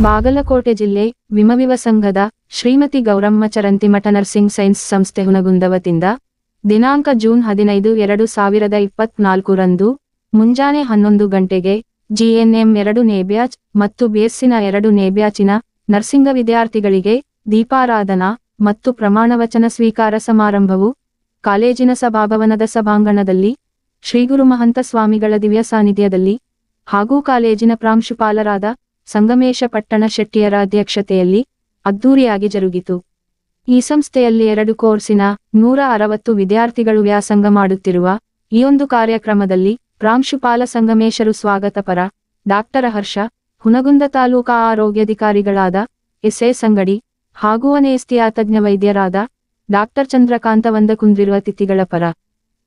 ಬಾಗಲಕೋಟೆ ಜಿಲ್ಲೆ ವಿಮವಿವ ಸಂಘದ ಶ್ರೀಮತಿ ಗೌರಮ್ಮ ಚರಂತಿಮಠ ನರ್ಸಿಂಗ್ ಸೈನ್ಸ್ ಸಂಸ್ಥೆ ಹುನಗುಂದವತಿಂದ ದಿನಾಂಕ ಜೂನ್ ಹದಿನೈದು ಎರಡು ಸಾವಿರದ ಇಪ್ಪತ್ನಾಲ್ಕರಂದು ಮುಂಜಾನೆ ಹನ್ನೊಂದು ಗಂಟೆಗೆ ಜಿಎನ್ಎಂ ಎರಡು ನೇಬ್ಯಾಚ್ ಮತ್ತು ಬಿಎಸ್ಸಿನ ಎರಡು ನೇಬ್ಯಾಚಿನ ನರ್ಸಿಂಗ ವಿದ್ಯಾರ್ಥಿಗಳಿಗೆ ದೀಪಾರಾಧನಾ ಮತ್ತು ಪ್ರಮಾಣವಚನ ಸ್ವೀಕಾರ ಸಮಾರಂಭವು ಕಾಲೇಜಿನ ಸಭಾಭವನದ ಸಭಾಂಗಣದಲ್ಲಿ ಶ್ರೀಗುರು ಮಹಂತ ಸ್ವಾಮಿಗಳ ದಿವ್ಯ ಸಾನ್ನಿಧ್ಯದಲ್ಲಿ ಹಾಗೂ ಕಾಲೇಜಿನ ಪ್ರಾಂಶುಪಾಲರಾದ ಸಂಗಮೇಶ ಪಟ್ಟಣ ಶೆಟ್ಟಿಯರ ಅಧ್ಯಕ್ಷತೆಯಲ್ಲಿ ಅದ್ದೂರಿಯಾಗಿ ಜರುಗಿತು. ಈ ಸಂಸ್ಥೆಯಲ್ಲಿ ಎರಡು ಕೋರ್ಸಿನ ನೂರ ಅರವತ್ತು ವಿದ್ಯಾರ್ಥಿಗಳು ವ್ಯಾಸಂಗ ಮಾಡುತ್ತಿರುವ ಈ ಒಂದು ಕಾರ್ಯಕ್ರಮದಲ್ಲಿ ಪ್ರಾಂಶುಪಾಲ ಸಂಗಮೇಶರು ಸ್ವಾಗತ ಪರ ಡಾಕ್ಟರ ಹರ್ಷ, ಹುನಗುಂದ ತಾಲೂಕಾ ಆರೋಗ್ಯಾಧಿಕಾರಿಗಳಾದ ಎಸ್. ಎ. ಸಂಗಡಿ ಹಾಗೂ ಅನೇಸ್ತಿಯ ತಜ್ಞ ವೈದ್ಯರಾದ ಡಾಕ್ಟರ್ ಚಂದ್ರಕಾಂತ ವಂದಕುಂದಿರುವ ತಿಥಿಗಳ ಪರ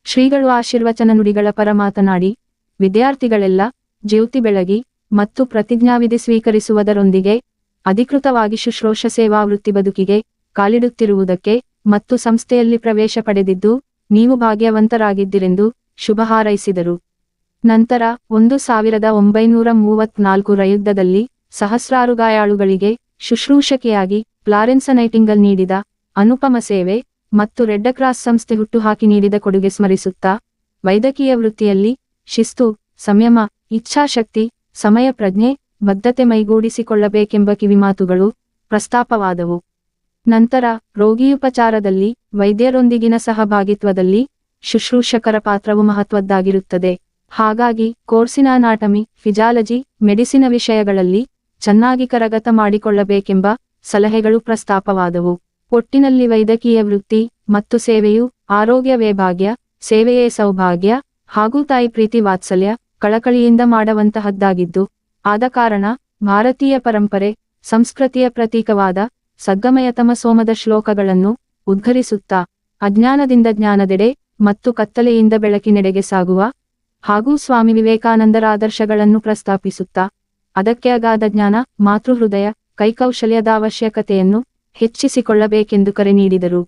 ಶ್ರೀಗಳು ಆಶೀರ್ವಚನ ನುಡಿಗಳ ಪರ ಮಾತನಾಡಿ, ವಿದ್ಯಾರ್ಥಿಗಳೆಲ್ಲ ಜ್ಯೋತಿ ಬೆಳಗಿ ಮತ್ತು ಪ್ರತಿಜ್ಞಾವಿಧಿ ಸ್ವೀಕರಿಸುವುದರೊಂದಿಗೆ, ಅಧಿಕೃತವಾಗಿ ಶುಶ್ರೂಷ ಸೇವಾ ವೃತ್ತಿ ಬದುಕಿಗೆ ಕಾಲಿಡುತ್ತಿರುವುದಕ್ಕೆ ಮತ್ತು ಸಂಸ್ಥೆಯಲ್ಲಿ ಪ್ರವೇಶ ಪಡೆದಿದ್ದು, ನೀವು ಭಾಗ್ಯವಂತರಾಗಿದ್ದಿರೆಂದು ಶುಭ ಹಾರೈಸಿದರು. ನಂತರ, ಒಂದು ಸಾವಿರದ ಒಂಬೈನೂರ ಮೂವತ್ನಾಲ್ಕರ ಯುದ್ಧದಲ್ಲಿ ಸಹಸ್ರಾರು ಗಾಯಾಳುಗಳಿಗೆ ಶುಶ್ರೂಷಕಿಯಾಗಿ ಫ್ಲಾರೆನ್ಸ ನೈಟಿಂಗಲ್ ನೀಡಿದ ಅನುಪಮ ಸೇವೆ ಮತ್ತು ರೆಡ್ ಕ್ರಾಸ್ ಸಂಸ್ಥೆ ಹುಟ್ಟುಹಾಕಿ ನೀಡಿದ ಕೊಡುಗೆ ಸ್ಮರಿಸುತ್ತಾ, ವೈದ್ಯಕೀಯ ವೃತ್ತಿಯಲ್ಲಿ ಶಿಸ್ತು, ಸಂಯಮ, ಇಚ್ಛಾಶಕ್ತಿ ಸಮಯ ಪ್ರಜ್ಞೆ, ಬದ್ಧತೆ ಮೈಗೂಡಿಸಿಕೊಳ್ಳಬೇಕೆಂಬ ಕಿವಿಮಾತುಗಳು ಪ್ರಸ್ತಾಪವಾದವು. ನಂತರ, ರೋಗಿಯುಪಚಾರದಲ್ಲಿ, ವೈದ್ಯರೊಂದಿಗಿನ ಸಹಭಾಗಿತ್ವದಲ್ಲಿ, ಶುಶ್ರೂಷಕರ ಪಾತ್ರವು ಮಹತ್ವದ್ದಾಗಿರುತ್ತದೆ. ಹಾಗಾಗಿ ಕೋರ್ಸಿನ ಅನಾಟಮಿ ಫಿಜಾಲಜಿ, ಮೆಡಿಸಿನ ವಿಷಯಗಳಲ್ಲಿ ಚೆನ್ನಾಗಿ ಕರಗತ ಮಾಡಿಕೊಳ್ಳಬೇಕೆಂಬ ಸಲಹೆಗಳು ಪ್ರಸ್ತಾಪವಾದವು. ಒಟ್ಟಿನಲ್ಲಿ ವೈದ್ಯಕೀಯ ವೃತ್ತಿ ಮತ್ತು ಸೇವೆಯು ಆರೋಗ್ಯವೇ ಭಾಗ್ಯ ಸೇವೆಯೇ ಸೌಭಾಗ್ಯ ಹಾಗೂ ತಾಯಿ ಪ್ರೀತಿ ವಾತ್ಸಲ್ಯ ಕಳಕಳಿಯಿಂದ ಮಾಡುವಂತಹದ್ದಾಗಿದ್ದು, ಆದ ಕಾರಣ ಭಾರತೀಯ ಪರಂಪರೆ, ಸಂಸ್ಕೃತಿಯ ಪ್ರತೀಕವಾದ ಸಗ್ಗಮಯತಮ ಸೋಮದ ಶ್ಲೋಕಗಳನ್ನು ಉದ್ಘರಿಸುತ್ತಾ, ಅಜ್ಞಾನದಿಂದ ಜ್ಞಾನದೆಡೆ ಮತ್ತು ಕತ್ತಲೆಯಿಂದ ಬೆಳಕಿನೆಡೆಗೆ ಸಾಗುವ ಹಾಗೂ ಸ್ವಾಮಿ ವಿವೇಕಾನಂದರ ಆದರ್ಶಗಳನ್ನು ಪ್ರಸ್ತಾಪಿಸುತ್ತಾ, ಅದಕ್ಕೆ ಅಗಾಧ ಜ್ಞಾನ, ಮಾತೃಹೃದಯ ಕೈಕೌಶಲ್ಯದ ಅವಶ್ಯಕತೆಯನ್ನು ಹೆಚ್ಚಿಸಿಕೊಳ್ಳಬೇಕೆಂದು ಕರೆ ನೀಡಿದರು.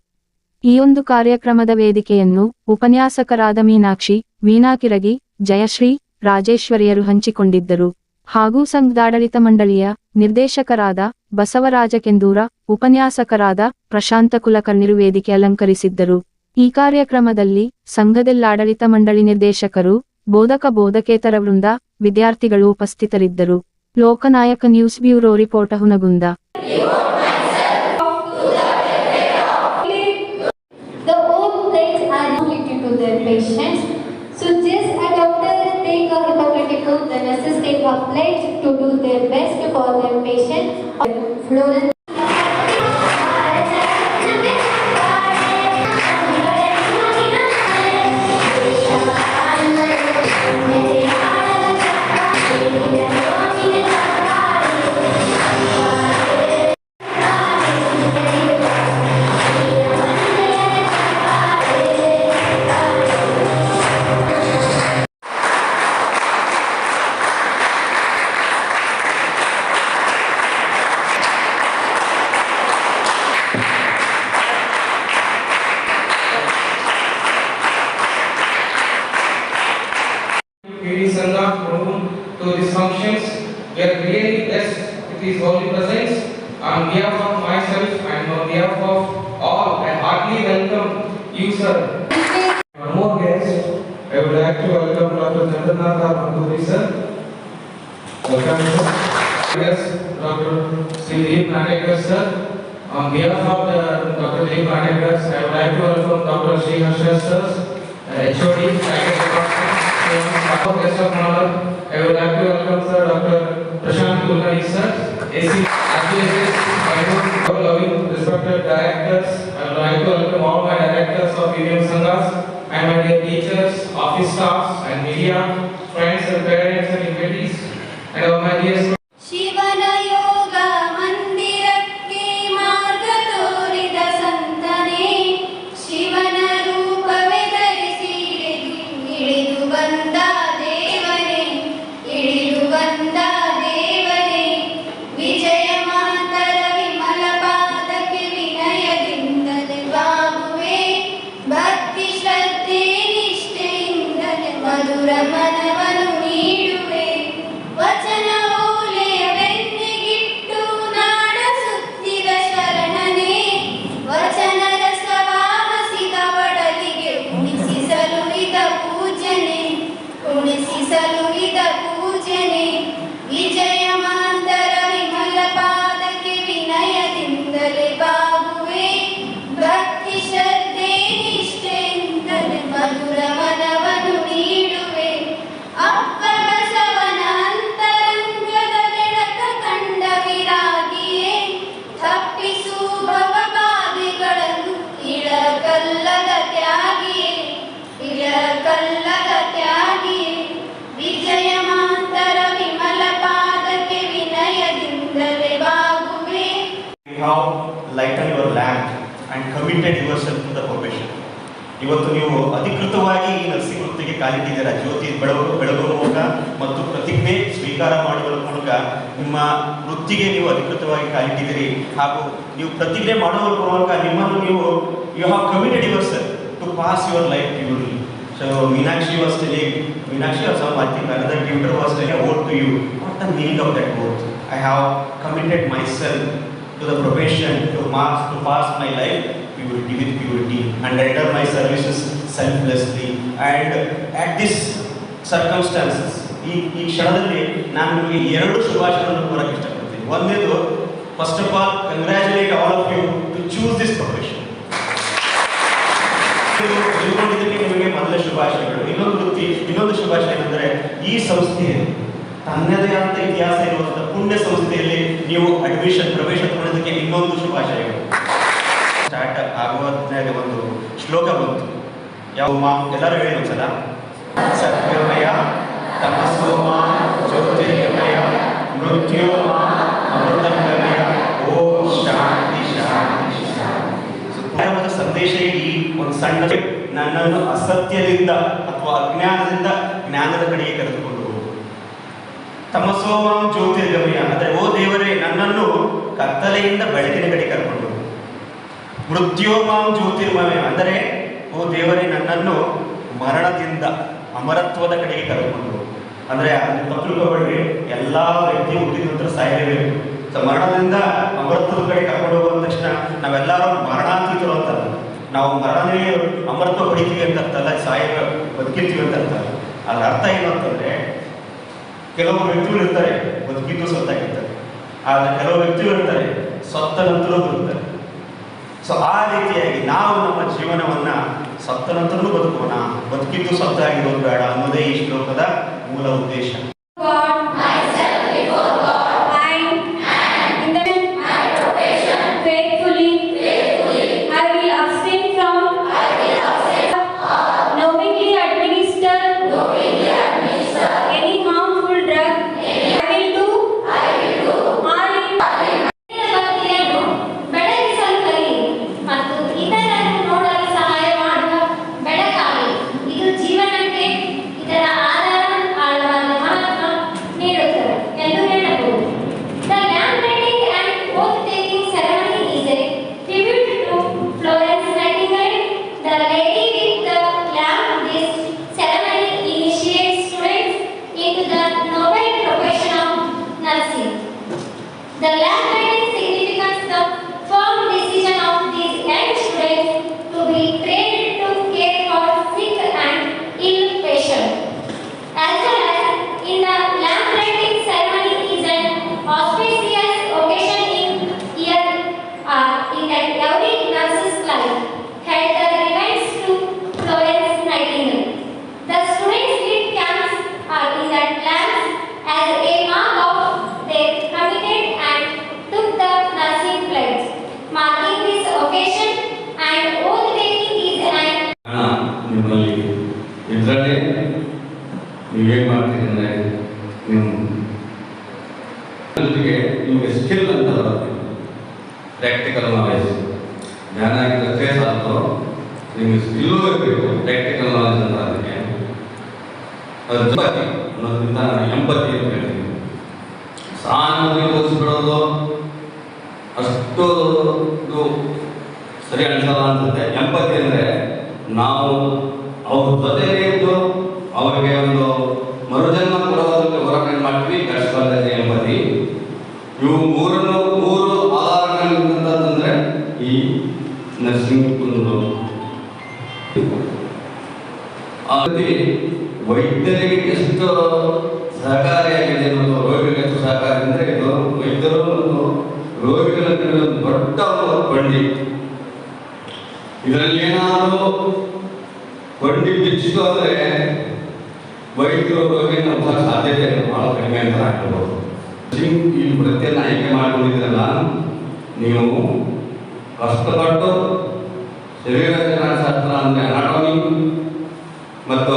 ಈ ಒಂದು ಕಾರ್ಯಕ್ರಮದ ವೇದಿಕೆಯನ್ನು ಉಪನ್ಯಾಸಕರಾದ ಮೀನಾಕ್ಷಿ ವೀಣಾ ಕಿರಗಿ ಜಯಶ್ರೀ ರಾಜೇಶ್ವರಿಯರು ಹಂಚಿಕೊಂಡಿದ್ದರು. ಹಾಗೂ ಸಂಘದಾಡಳಿತ ಮಂಡಳಿಯ ನಿರ್ದೇಶಕರಾದ ಬಸವರಾಜ ಕೆಂದೂರ, ಉಪನ್ಯಾಸಕರಾದ ಪ್ರಶಾಂತ ಕುಲಕರ್ಣಿರು ವೇದಿಕೆ ಅಲಂಕರಿಸಿದ್ದರು. ಈ ಕಾರ್ಯಕ್ರಮದಲ್ಲಿ ಸಂಘದಲ್ಲಾಡಳಿತ ಮಂಡಳಿ ನಿರ್ದೇಶಕರು ಬೋಧಕ ಬೋಧಕೇತರ ವೃಂದ ವಿದ್ಯಾರ್ಥಿಗಳು ಉಪಸ್ಥಿತರಿದ್ದರು. Lokanayaka news bureau report Hungund. Nurses take a pledge to do their best for their patient. Dr. Sri Deep sir. On behalf of the Dr. Deep Natekar, I would like to welcome Dr. Sri Harsha, sir. HOD, Faculty guest of honor, I would like to welcome sir Dr. Prashant Kulkarni sir, AC own loving respected directors. I would like to welcome all my directors of Indian Sanghas and my dear teachers, office staffs and media, friends and parents and invitees and all my dear now your your lamp committed yourself to the profession ಇವತ್ತು ನೀವು ಅಧಿಕೃತವಾಗಿ ಈ nursing ವೃತ್ತಿಗೆ ಕಾಲಿಟ್ಟಿದ್ದೀರಾ? ಜ್ಯೋತಿ ಬೆಳಗು, ಬೆಳಗುವ ಮೂಲಕ ಮತ್ತು ಪ್ರತಿಜ್ಞೆ ಸ್ವೀಕಾರ ಮಾಡುವ ಮೂಲಕ ನಿಮ್ಮ ವೃತ್ತಿಗೆ ನೀವು ಅಧಿಕೃತವಾಗಿ ಕಾಲಿಟ್ಟಿದ್ದೀರಿ. ಹಾಗೂ ನೀವು ಪ್ರತಿಜ್ಞೆ ಮಾಡುವ ಮೂಲಕ ನಿಮ್ಮನ್ನು ನೀವು you have committed yourself to pass your life you so Meenakshi was telling Meenakshi or some I think another tutor was telling a word to you what the meaning of that word. I have committed myself to the profession to pass to pass my life purity with purity and render my services selflessly. And at this circumstances, ಈ ಈ ಕ್ಷಣದಲ್ಲಿ ನಾನು ನಿಮಗೆ ಎರಡು ಶುಭಾಶಯಗಳನ್ನು ಕೋರಕ್ಕೆ ಇಷ್ಟಪಡ್ತೀನಿ. ಒಂದೇದು first of all congratulate all of you to choose this profession ತಿಳ್ಕೊಂಡಿದ್ದಕ್ಕೆ ನಿಮಗೆ ಮೊದಲ ಶುಭಾಶಯಗಳು. ಇನ್ನೊಂದು ವೃತ್ತಿ ಇನ್ನೊಂದು ಶುಭಾಶಯ ಏನಂದ್ರೆ ಈ ಸಂಸ್ಥೆಯಲ್ಲಿ ತನ್ನದೇ ಆದ ಇತಿಹಾಸ ಇರುವಂತಹ ಪುಣ್ಯ ಸಂಸ್ಥೆಯಲ್ಲಿ ನೀವು ಅಡ್ಮಿಷನ್ ಪ್ರವೇಶ ಮಾಡೋದಕ್ಕೆ ಇನ್ನೊಂದು ಶುಭಾಶಯಗಳು. ಸ್ಟಾರ್ಟ್ ಆಗುವ ಒಂದು ಶ್ಲೋಕ ಬಂತು. ಯಾವ ಎಲ್ಲರೂ ಹೇಳಿ ಒಂದ್ಸಲ. ಸತ್ಯಮಯ ತಮಸ್ಸೋಮ ಜ್ಯೋತಿರ್ಗಮಯ ಮೃತ್ಯೋಮ ಅಮೃತಮಯ ಓ ಶಾಂತಿ ಶಾಂತಿ ಶಾಂತಿ. ಸಂದೇಶ ಈ ಒಂದು ಸಣ್ಣ ನನ್ನನ್ನು ಅಸತ್ಯದಿಂದ ಅಥವಾ ಅಜ್ಞಾನದಿಂದ ಜ್ಞಾನದ ಕಡೆಗೆ ಕರೆದುಕೊಂಡು ತಮಸೋಮಾಂ ಜ್ಯೋತಿರ್ಗಮಯ. ಅಂದರೆ ಓ ದೇವರೇ, ನನ್ನನ್ನು ಕತ್ತಲೆಯಿಂದ ಬೆಳಕಿನ ಕಡೆ ಕರ್ಕೊಂಡು. ಮೃತ್ಯೋಮಾಂ ಜ್ಯೋತಿರ್ಮಯ ಅಂದರೆ, ಓ ದೇವರೇ, ನನ್ನನ್ನು ಮರಣದಿಂದ ಅಮರತ್ವದ ಕಡೆಗೆ ಕರೆದುಕೊಂಡು ಅಂದರೆ ಅಂದ್ರೆ ಅದನ್ನ ತಪ್ಪು ತಿಳ್ಕೊಬೇಡ್ರಿ ಎಲ್ಲ ವ್ಯಕ್ತಿ ಹುಟ್ಟಿದ ನಂತರ ಸಾಯಲೇಬೇಕು. ಸೊ ಮರಣದಿಂದ ಅಮರತ್ವದ ಕಡೆ ಕರ್ಕೊಂಡು ಹೋಗುವ ತಕ್ಷಣ ನಾವೆಲ್ಲರೂ ಮರಣಾತೀತರು ಅಂತ ನಾವು ಮರಣವೇ ಅಮರತ್ವ ಪಡಿತೀವಿ ಅಂತ ಅರ್ಥಲ್ಲ ಸಾಯ ಬದುಕಿರ್ತೀವಿ ಅಂತ ಅರ್ಥ. ಅದ್ರ ಅರ್ಥ ಏನು ಅಂತಂದ್ರೆ ಕೆಲವು ವ್ಯಕ್ತಿಗಳು ಇರ್ತಾರೆ ಬದುಕಿದ್ದು ಸತ್ತಾಗಿರ್ತಾರೆ ಆದರೆ ಕೆಲವು ವ್ಯಕ್ತಿಗಳು ಇರ್ತಾರೆ ಸತ್ತ ನಂತರ ಬದುಕ್ತಾರೆ ಸೊ ಆ ರೀತಿಯಾಗಿ ನಾವು ನಮ್ಮ ಜೀವನವನ್ನ ಸತ್ತ ನಂತರನೂ ಬದುಕೋಣ, ಬದುಕಿದ್ದು ಸತ್ತಾಗಿರೋದು ಬೇಡ ಅನ್ನೋದೇ ಈ ಶ್ಲೋಕದ ಮೂಲ ಉದ್ದೇಶ. ಪ್ರಾಕ್ಟಿಕಲ್ ನಾಲೆಜ್ ಜ್ಞಾನ ಆಗಿದ್ದಷ್ಟೇ ಸಾಕು ನಿಮಗೆ ಸ್ಕಿಲ್ಲೂ ಇರಬೇಕು ಟೆಕ್ನಿಕಲ್ ನಾಲೆಜ್ ಅಂತ ಅದಕ್ಕೆ. ಅದು ಎಂಪತಿ ಅನ್ನೋದ್ರಿಂದ ನಾನು ಎಂಪತಿ ಅಂತ ಹೇಳ್ತೀನಿ. ಸಹಾನುಭೂತಿ ತೋರಿಸ್ಬಿಡೋದು ಅಷ್ಟು ಸರಿ ಅನ್ಸಲ್ಲ ಅನ್ಸುತ್ತೆ. ಎಂಪತಿ ಅಂದರೆ ನಾವು ಅವ್ರ ಜೊತೆಗೆ ಇದ್ದು ಅವರಿಗೆ ಒಂದು ಮರುಜನ್ಮ ಕೊಡೋದಕ್ಕೆ ಹೊರಗಡೆ ಮಾಡ್ತೀವಿ, ಕಷ್ಟ ಎಂಪತಿ ಇವು ಮೂರನ್ನು, ಮೂರು ಆಧಾರಗಳಿಂತಂದ್ರೆ ಈ ನರ್ಸಿಂಗ್ ರೀತಿ ವೈದ್ಯರಿಗೆ ಎಷ್ಟು ಸಹಕಾರಿಯಾಗಿದೆ ಮತ್ತು ರೋಗಿಗಳಿಗೆ ಎಷ್ಟು ಸಹಕಾರಿ ಅಂದರೆ ಇದು ವೈದ್ಯರು ಮತ್ತು ರೋಗಿಗಳ ದೊಡ್ಡ ಬಂಡಿ. ಇದರಲ್ಲಿ ಏನಾದರೂ ಬಂಡಿ ಬಿಚ್ಚಿತು ಅಂದರೆ ವೈದ್ಯರು ರೋಗಿನ ನಂಬುವ ಸಾಧ್ಯತೆ ಬಹಳ ಕಡಿಮೆ ಅಂತ ಹೇಳ್ಬೋದು ಈ ವೃತ್ತಿಯನ್ನು ಆಯ್ಕೆ ಮಾಡಿಕೊಂಡಿದ್ದೀರಲ್ಲ, ನೀವು ಕಷ್ಟಪಟ್ಟು ಶರೀರ ಶಾಸ್ತ್ರ ಅಂದರೆ ಅನಾಟಮಿ ಮತ್ತು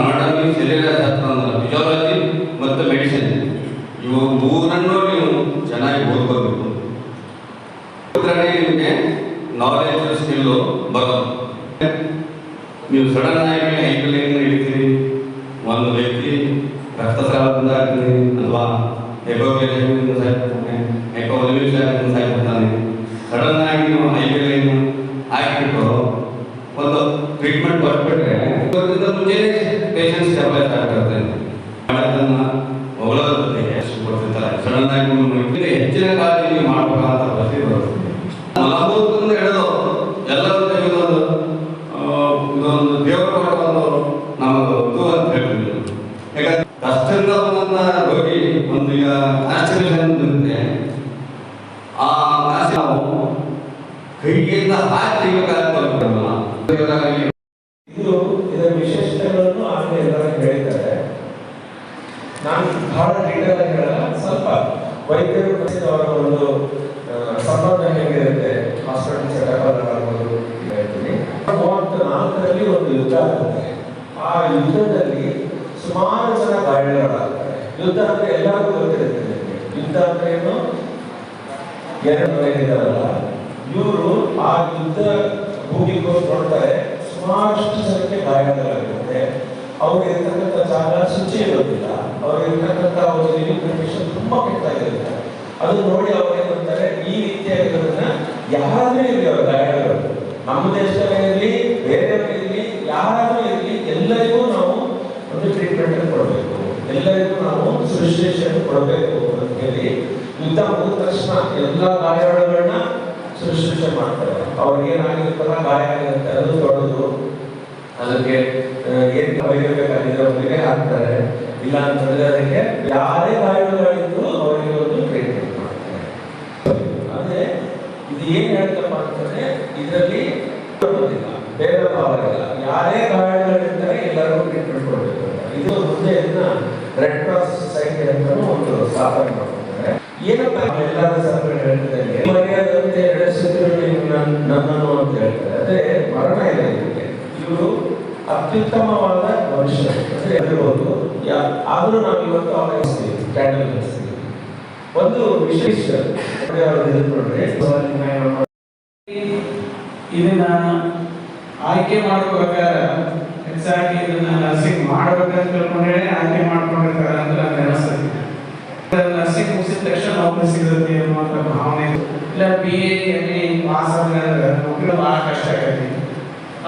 ಅನಾಟಮಿ ಶರೀರಶಾಸ್ತ್ರ ಅಂದ್ರೆ ಫಿಸಿಯಾಲಜಿ ಮತ್ತು ಮೆಡಿಸಿನ್ ಇವು ಮೂರನ್ನು ನೀವು ಚೆನ್ನಾಗಿ ಓದ್ಕೋಬೇಕು ನಾಲೆಜ್ ಸ್ಕಿಲ್ಲು ಬರೋದು. ನೀವು ಸಡನ್ ಆಗಿ ಐಪಿಲಿಂದ ಹಿಡಿತೀರಿ ಒಂದು ವ್ಯಕ್ತಿ ರಕ್ತಸ್ರಾವದಿಂದ ಅಲ್ವಾ ಅಥವಾ ಹೆಬೋಗಿಲಿಂದ ಸಾಯ್ತಾನೆ ಹೆಬೋಲಿಮಿಕ್ಲಿಂದ ಸಾಯ್ತಾನೆ জেলে ಹಾಸ್ಪಿಟಲ್ ಸೆಟಪ್ ಆಗ್ಬೋದು ಹೇಳ್ತೀನಿ. ಮೂವತ್ತ ನಾಲ್ಕರಲ್ಲಿ ಒಂದು ಯುದ್ಧ ಆಗುತ್ತೆ. ಆ ಯುದ್ಧದಲ್ಲಿ ಸುಮಾರು ಜನ ಗಾಯಗಳಾಗ್ತಾರೆ ಯುದ್ಧ ಅಂದ್ರೆ ಎಲ್ಲರಿಗೂ ಗೊತ್ತಿರುತ್ತೆ ಯುದ್ಧ ಅಂದ್ರೆ ಏನು? ಎರಡು ಹೇಳಿದಾರಲ್ಲ ಇವರು ಆ ಯುದ್ಧ ಭೂಮಿಗೆ ನೋಡ್ತಾರೆ, ಸುಮಾರಷ್ಟು ಜನಕ್ಕೆ ಗಾಯಗಳಾಗಿರುತ್ತೆ ಅವ್ರು ಇರ್ತಕ್ಕಂಥ ಜಾಗ ಶುಚಿ ಇರೋದಿಲ್ಲ. ಅವ್ರು ಇರ್ತಕ್ಕಂಥ ಒಂದು ಕಂಡೀಷನ್ ತುಂಬಾ ಕೆಟ್ಟಾಗಿರುತ್ತೆ ಅದು ನೋಡಿ ಅವ್ರು ಏನ್ ಮಾಡ್ತಾರೆ, ಈ ರೀತಿಯಾಗಿರೋದನ್ನ ಯಾರಾದ್ರೂ ಇರಲಿ ಅವ್ರ ಗಾಯಗಳು ನಮ್ಮ ದೇಶದಲ್ಲೇ ಇರಲಿ ಬೇರೆಯವ್ರಿಗೆ ಇರಲಿ, ಯಾರಾದ್ರೂ ಇರಲಿ, ಎಲ್ಲರಿಗೂ ನಾವು ಒಂದು ಟ್ರೀಟ್ಮೆಂಟ್ ಕೊಡಬೇಕು. ಎಲ್ಲರಿಗೂ ನಾವು ಶುಶ್ರೂಷೆಯನ್ನು ಕೊಡಬೇಕು ಅಂತ ಹೇಳಿ ಯುದ್ಧ ಮುಗಿದ ತಕ್ಷಣ ಎಲ್ಲ ಗಾಯಗಳನ್ನ ಶುಶ್ರೂಷೆ ಮಾಡ್ತಾರೆ. ಅವ್ರಿಗೆ ಏನಾಗಿರ್ತಾರ ಗಾಯ ಆಗಿರುತ್ತೆ ಅದು ತೊಳೆದು ಅದಕ್ಕೆ ಆ, ಏನ್ ಬೈರಬೇಕಾಗಿದ್ರೆ ಅವರಿಗೆ ಹಾಕ್ತಾರೆ ಇಲ್ಲ ಅಂತಂದ್ರೆ ಅದಕ್ಕೆ ಯಾರೇ ಗಾಯಗಳಿದ್ರು ಅವರಿಗೆ ಒಂದು ಟ್ರೀಟ್ಮೆಂಟ್ ಮಾಡ್ತಾರೆ ಅಂದ್ರೆ ಇದು ಏನ್ ಹೇಳ್ತಪ್ಪ ಅಂತಂದ್ರೆ ಇದರಲ್ಲಿ ಬೇರೆ ಯಾರೇ ಗಾಯಗಳಿರ್ತಾರೆ ಎಲ್ಲರಿಗೂ ಟ್ರೀಟ್ಮೆಂಟ್ ಕೊಡಬೇಕು ಇದು ಮುಂದೆ ಇದನ್ನ ರೆಡ್ ಕ್ರಾಸ್ ಸೊಸೈಟಿ ಅಂತಾನು ಒಂದು ಸ್ಥಾಪನೆ ಮಾಡ್ತಾರೆ ಏನಪ್ಪ ಎಲ್ಲ ಸಂಘಟನೆ ಹೇಳ್ತಿದ್ದಾರೆ ಮರ್ಯಾದಂತೆ ನಡೆಸಿದ್ರು ನನ್ನನ್ನು ಅಂತ ಹೇಳ್ತಾರೆ. ಅದೇ ಮರಣ ಇದೆ ಇವರು ಅತ್ಯುತ್ತಮವಾದ ಮನುಷ್ಯ ಅಂದ್ರೆ ಯಾ- ಆದ್ರೂ ನಾವು ಇವತ್ತು ಕ್ಯಾಂಡಲ್ ಹಚ್ತೀವಿ ಒಂದು ವಿಶೇಷ. ನೋಡ್ರಿ ಇದನ್ನ ಆಯ್ಕೆ ಹೆಚ್ಚಾಗಿ ಇದನ್ನ ನರ್ಸಿಂಗ್ ಮಾಡ್ಬೇಕಂತ ತಿಳ್ಕೊಂಡೇ ಆಯ್ಕೆ ಮಾಡ್ಕೊಂಡಿರ್ತಾರೆ ಅಂತ ನನಗೆ ಅನಿಸ್ತದೆ. ನರ್ಸಿಂಗ್ ಮುಗಿಸಿದ ತಕ್ಷಣ ನೌಕರಿ ಸಿಗುತ್ತೆ ಅನ್ನುವಂಥ ಭಾವನೆ ಇಲ್ಲ B A M A pass ಆದ್ರೆ ನೌಕರಿ ಭಾಳ ಕಷ್ಟ ಆಗತ್ತೆ.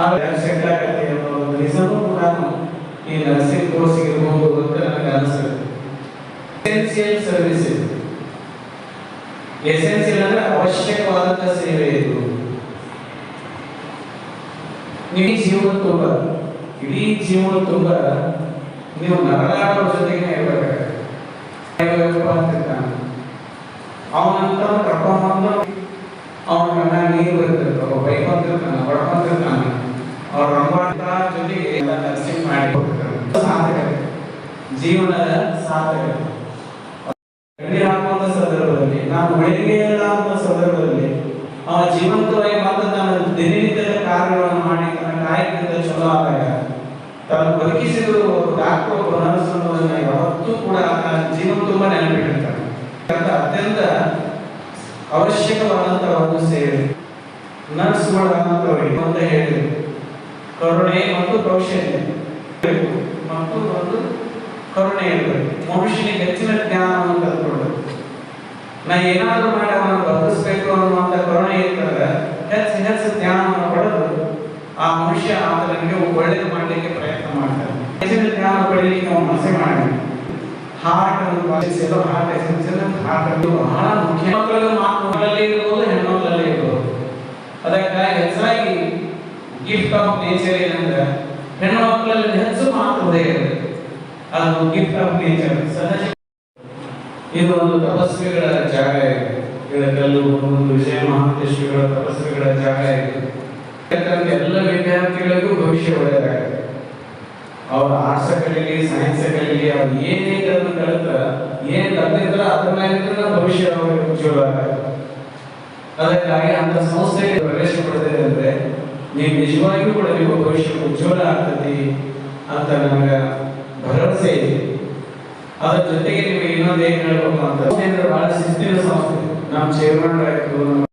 ಆದ್ರೆ ಸೆಟ್ ಆಗತ್ತೆ ಅನ್ನೋ ಒಂದು ರೀಸನ್ ಕೂಡ ಈ ನರ್ಸಿಂಗ್ ಕೋರ್ಸ್ ಇರ್ಬೋದು ಅಂತ ನನಗೆ ಅನಿಸ್ತದೆ. ಎಸೆನ್ಸಿಯಲ್ ಸರ್ವಿಸ್ ಎಸೆನ್ಸಿಯಲ್ ಅಂದ್ರೆ ಅವಶ್ಯಕವಾದಂಥ ಸೇವೆ ಇದು. ಇಡೀ ಜೀವನ ತುಂಬ ಇಡೀ ಜೀವನ ತುಂಬ ನೀವು ನರಳಾಡೋ ಜೊತೆಗೆ ಇರಬೇಕಾಗುತ್ತೆ ಅಂತಿರ್ತಾನೆ ಅವನಂತ ಕರ್ಕೊಂಡ್ಬಂದು ಅವನ ಕಣ್ಣ ನೀರು ಬರ್ತಿರ್ತಾವ ಬೈಕೊಂತಿರ್ತಾನೆ ಹೊಡ್ಕೊಂತಿರ್ತಾನೆ ಅವ್ರ ರಂಗಾಟ ಜೊತೆಗೆ ನರ್ಸಿಂಗ್ ಮಾಡಿ ಕೊಡ್ತಿರ್ತಾನೆ ಸಾರ್ಥಕತೆ ಜೀವನದ ಸಾರ್ಥಕತೆ ಕಣ್ಣೀರು ಹಾಕುವಂತ ಸಂದರ್ಭದಲ್ಲಿ ನಾನು ಬೆಳಿಗ್ಗೆ ಜೀವಂತವಾಗಿ ಬಂದ ತನ್ನ ದಿನನಿತ್ಯದ ಕಾರ್ಯಗಳನ್ನು ಮಾಡಿ ತನ್ನ ಕಾಯಕದಿಂದ ಚಲೋ ಆದಾಗ ತಾನು ಬದುಕಿಸಿದ್ರು ಡಾಕ್ಟರ್ ಅನ್ನೋದನ್ನ ಯಾವತ್ತೂ ಕೂಡ ಜೀವನ ತುಂಬ ನೆನಪಿಟ್ಟಿರ್ತಾನೆ ಅಂತ ಅತ್ಯಂತ ಅವಶ್ಯಕವಾದಂತ ಒಂದು ಸೇವೆ. ನರ್ಸ್ ಅನ್ನೋದವರಿಗೆ ಅಂತ ಹೇಳಿದ್ರು. ಕರುಣೆ ಮತ್ತು ಕೌಶಲ್ಯ. ಮತ್ತು ಒಂದು ಕರುಣೆ ಇರಬೇಕು. ಮನುಷ್ಯನಿಗೆ ಹೆಚ್ಚಿನ ಜ್ಞಾನವನ್ನು ಕಲ್ತ್ಕೊಳ್ಬೇಕು. ನಾ ಏನಾದರೂ ಮಾಡಿ ಅವನ ಬದುಕಿಸ್ಬೇಕು ಅನ್ನುವಂಥ ಕರುಣೆ ಇರ್ತದೆ ಹೆಚ್ಚು ಹೆಚ್ಚು ಜ್ಞಾನವನ್ನು ಪಡೆದು ಆ ಮನುಷ್ಯ ಆತನಿಗೆ ಒಳ್ಳೇದು ಮಾಡಲಿಕ್ಕೆ ಪ್ರಯತ್ನ ಮಾಡ್ತಾನೆ. ಹೆಚ್ಚಿನ ಜ್ಞಾನ ಪಡೀಲಿಕ್ಕೆ ಅವನು ಮನಸ್ಸೆ ಮಾಡಿ ಹಾರ್ಟ್ ಅನ್ನು ಬಾಧಿಸಲು ಹಾರ್ಟ್ ಎಸೆನ್ಸಿಯಲ್ ಹಾರ್ಟ್ ಬಹಳ ಮುಖ್ಯ. ಮಕ್ಕಳಲ್ಲಿ ಮಕ್ಕಳಲ್ಲಿ ಇರ್ಬೋದು, ಹೆಣ್ಮಕ್ಳಲ್ಲಿ ಇರ್ಬೋದು. ಅದಕ್ಕಾಗಿ ಹೆಚ್ಚಾಗಿ ಗಿಫ್ಟ್ ಆಫ್ ನೇಚರ್ ಏನಂದ್ರೆ ಹೆಣ್ಣು ಮಕ್ಕಳಲ್ಲಿ ಹೆಚ್ಚು ಮಾತು ಅದು ಗಿಫ್ಟ್ ಆಫ್ ನೇಚರ್ ಸಹಜ ಇದು ಒಂದು ತಪಸ್ವಿಗಳ ಜಾಗ ಇದೆ. ಇದಕ್ಕೆಲ್ಲೂ ಒಂದು ವಿಜಯ ಮಹಾಂತೇಶ್ವರಿಗಳ ತಪಸ್ವಿಗಳ ಜಾಗ ಇದೆ. ಯಾಕಂದ್ರೆ ಎಲ್ಲ ವಿದ್ಯಾರ್ಥಿಗಳಿಗೂ ಭವಿಷ್ಯ ಒಳ್ಳೆಯದಾಗುತ್ತೆ. ಅವರ ಆರ್ಟ್ಸ್ ಕಲೀಲಿ ಸೈನ್ಸ್ ಕಲೀಲಿ ಅವ್ರು ಏನೇ ಅದನ್ನು ಕಲಿತ ಏನ್ ಕಲ್ತಿದ್ರ ಮೇಲೆ ಭವಿಷ್ಯ ಅವರಿಗೆ ಉಜ್ವಲ ಆಗುತ್ತೆ. ಅದಕ್ಕಾಗಿ ಅಂತ ಸಂಸ್ಥೆಗೆ ಪ್ರವೇಶ ಪಡೆದಿದೆ ಅಂದ್ರೆ, ನೀವು ನಿಜವಾಗಿಯೂ ಕೂಡ ನಿಮ್ಮ ಭವಿಷ್ಯ ಉಜ್ವಲ ಆಗ್ತದೆ ಅಂತ ನನಗೆ ಭರವಸೆ ಇದೆ. ಅದ್ರ ಜೊತೆಗೆ ನಿಮಗೆ ಇನ್ನೊಂದು ಏನ್ ಹೇಳ್ಬೇಕು ಅಂತ. ಬಹಳ ಶಿಸ್ತಿನ ಸಂಸ್ಥೆ. ನಮ್ಮ ಚೇರ್ಮನ್ ಆಯ್ತು